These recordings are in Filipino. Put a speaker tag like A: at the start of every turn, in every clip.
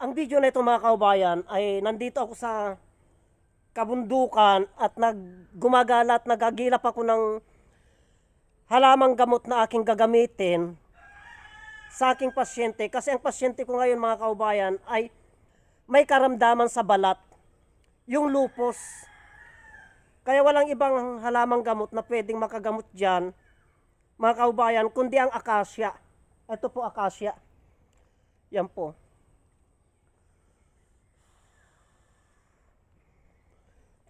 A: Ang video na ito mga kaubayan ay nandito ako sa kabundukan at naggumagala at nagagilap ako ng halamang gamot na aking gagamitin sa aking pasyente. Kasi ang pasyente ko ngayon mga kaubayan ay may karamdaman sa balat, yung lupus. Kaya walang ibang halamang gamot na pwedeng makagamot dyan, mga kaubayan, kundi ang akasya. Ito po akasya. Yan po.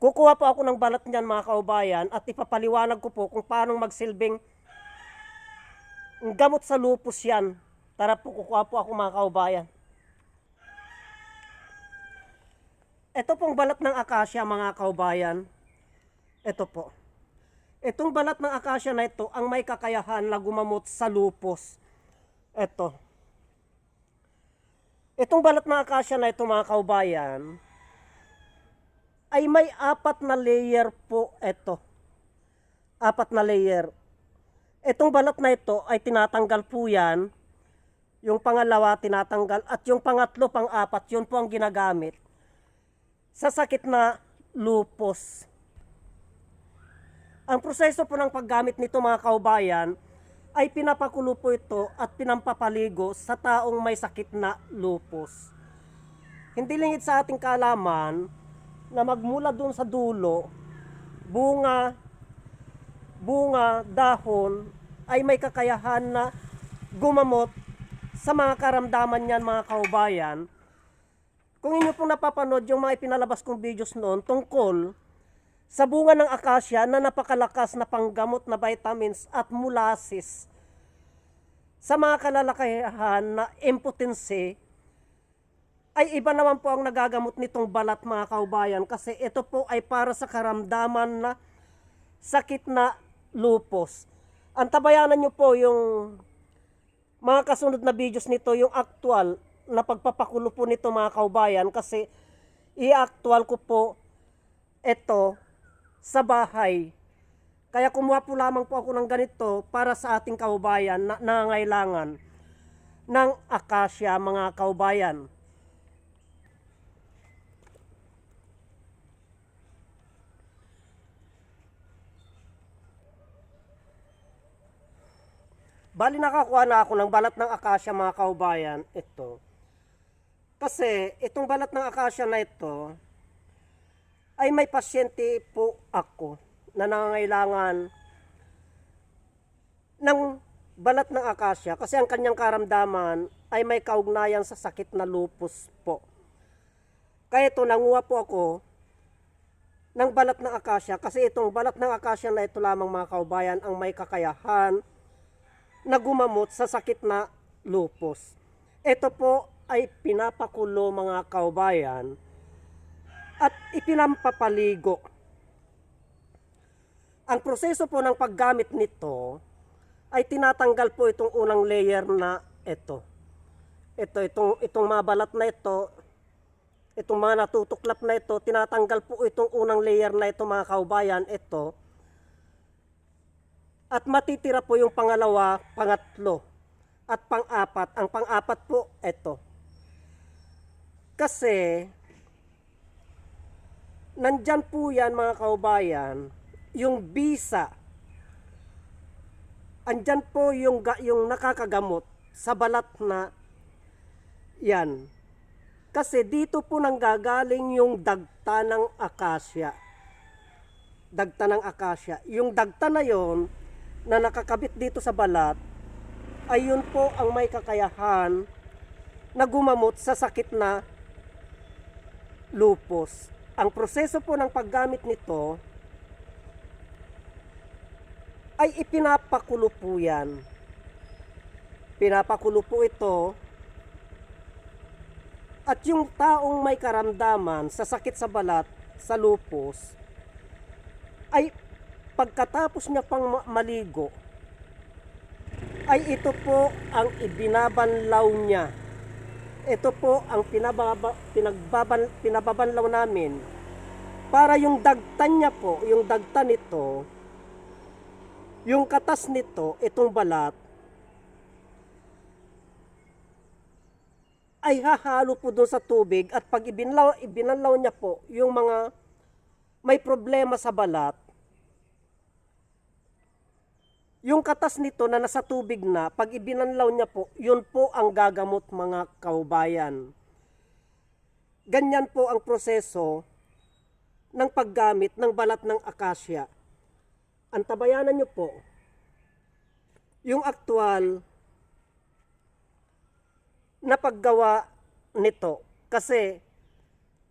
A: Kukuha po ako ng balat niyan mga kaubayan at ipapaliwanag ko po kung paano magsilbing gamot sa lupus yan. Tara po, kukuha po ako mga kaubayan. Ito pong balat ng akasya mga kaubayan. Ito po. Itong balat ng akasya na ito ang may kakayahan na gumamot sa lupus. Ito. Itong balat ng akasya na ito mga kaubayan, ay may apat na layer po ito. Apat na layer. Itong balat na ito ay tinatanggal po yan. Yung pangalawa tinatanggal at yung pangatlo, pang-apat, yun po ang ginagamit sa sakit na lupus. Ang proseso po ng paggamit nito mga kaubayan ay pinapakulo po ito at pinampapaligo sa taong may sakit na lupus. Hindi lingid sa ating kaalaman na magmula dun sa dulo, bunga, bunga, dahon, ay may kakayahan na gumamot sa mga karamdaman niyan mga kaubayan. Kung inyo pong napapanood yung mga ipinalabas kong videos noon tungkol sa bunga ng akasya na napakalakas na panggamot na vitamins at molasses sa mga kalalakayan na impotency ay iba naman po ang nagagamot nitong balat mga kaubayan kasi ito po ay para sa karamdaman na sakit na lupus. Antabayanan nyo po yung mga kasunod na videos nito, yung actual na pagpapakulo po nito mga kaubayan kasi i-actual ko po ito sa bahay. Kaya kumuha po lamang po ako ng ganito para sa ating kaubayan na nangangailangan ng akasya mga kaubayan. Bali nakakuha na ako ng balat ng akasya mga kaubayan. Ito. Kasi itong balat ng akasya na ito ay may pasyente po ako na nangangailangan ng balat ng akasya kasi ang kanyang karamdaman ay may kaugnayan sa sakit na lupus po. Kaya ito, nanguha po ako ng balat ng akasya kasi itong balat ng akasya na ito lamang mga kaubayan ang may kakayahan na gumamot sa sakit na lupus. Ito po ay pinapakulo mga kaubayan at ipinampapaligo. Ang proseso po ng paggamit nito ay tinatanggal po itong unang layer na ito. Ito, itong, itong mga balat na ito, itong mga natutuklap na ito, tinatanggal po itong unang layer na ito mga kaubayan, ito. At matitira po yung pangalawa, pangatlo, at pang-apat. Ang pang-apat po, ito. Kasi, nandyan po yan mga kaubayan, yung bisa. Andyan po yung, yung nakakagamot sa balat na yan. Kasi dito po nanggagaling yung dagta ng akasya. Dagta ng akasya. Yung dagta na yon na nakakabit dito sa balat, ay yun po ang may kakayahan na gumamot sa sakit na lupus. Ang proseso po ng paggamit nito ay ipinapakulo po yan. Pinapakulo po ito at yung taong may karamdaman sa sakit sa balat, sa lupus, ay pagkatapos niya pang ma- maligo, ay ito po ang ibinabanlaw niya. Ito po ang pinababa, pinagbaban, pinababanlaw namin para yung dagtan niya po, yung dagtan nito, yung katas nito, itong balat, ay hahalo po doon sa tubig at pag ibinlaw, ibinanlaw niya po yung mga may problema sa balat, yung katas nito na nasa tubig na, pag ibinanlaw niya po, yun po ang gagamot mga kaubayan. Ganyan po ang proseso ng paggamit ng balat ng akasya. Antabayanan niyo po, yung aktual na paggawa nito. Kasi,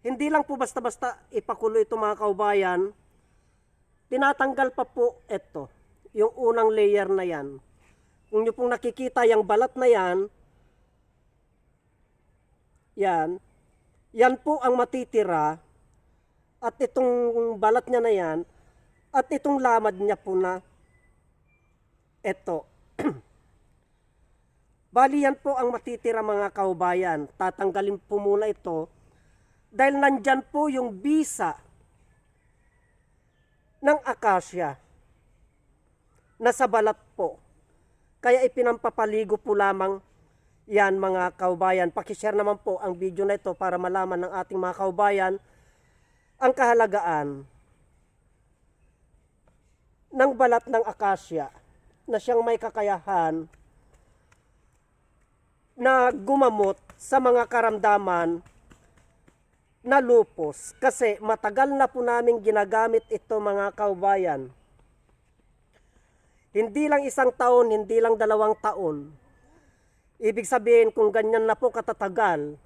A: hindi lang po basta-basta ipakulo ito mga kaubayan, tinatanggal pa po ito, yung unang layer na yan. Kung nyo pong nakikita yung balat na yan, yan, yan po ang matitira at itong balat niya na yan at itong lamad niya po na ito. Bali yan po ang matitira mga kaubayan. Tatanggalin po muna ito dahil nandyan po yung bisa ng akasya na sa balat po. Kaya ipinampapaligo po lamang yan mga kaubayan. Pakishare naman po ang video na ito para malaman ng ating mga kaubayan ang kahalagaan ng balat ng akasya na siyang may kakayahan na gumamot sa mga karamdaman na lupus kasi matagal na po namin ginagamit ito mga kaubayan. Hindi lang isang taon, hindi lang dalawang taon. Ibig sabihin kung ganyan na po katatagal,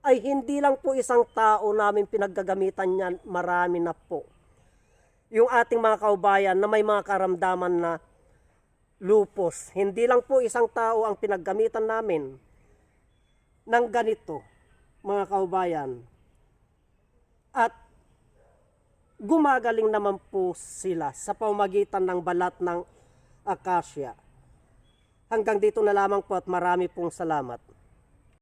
A: ay hindi lang po isang tao namin pinaggagamitan niyan, marami na po. Yung ating mga kaubayan na may mga karamdaman na lupus. Hindi lang po isang tao ang pinaggamitan namin ng ganito, mga kaubayan. At gumagaling naman po sila sa pamagitan ng balat ng akasya. Hanggang dito na lamang po at marami pong salamat.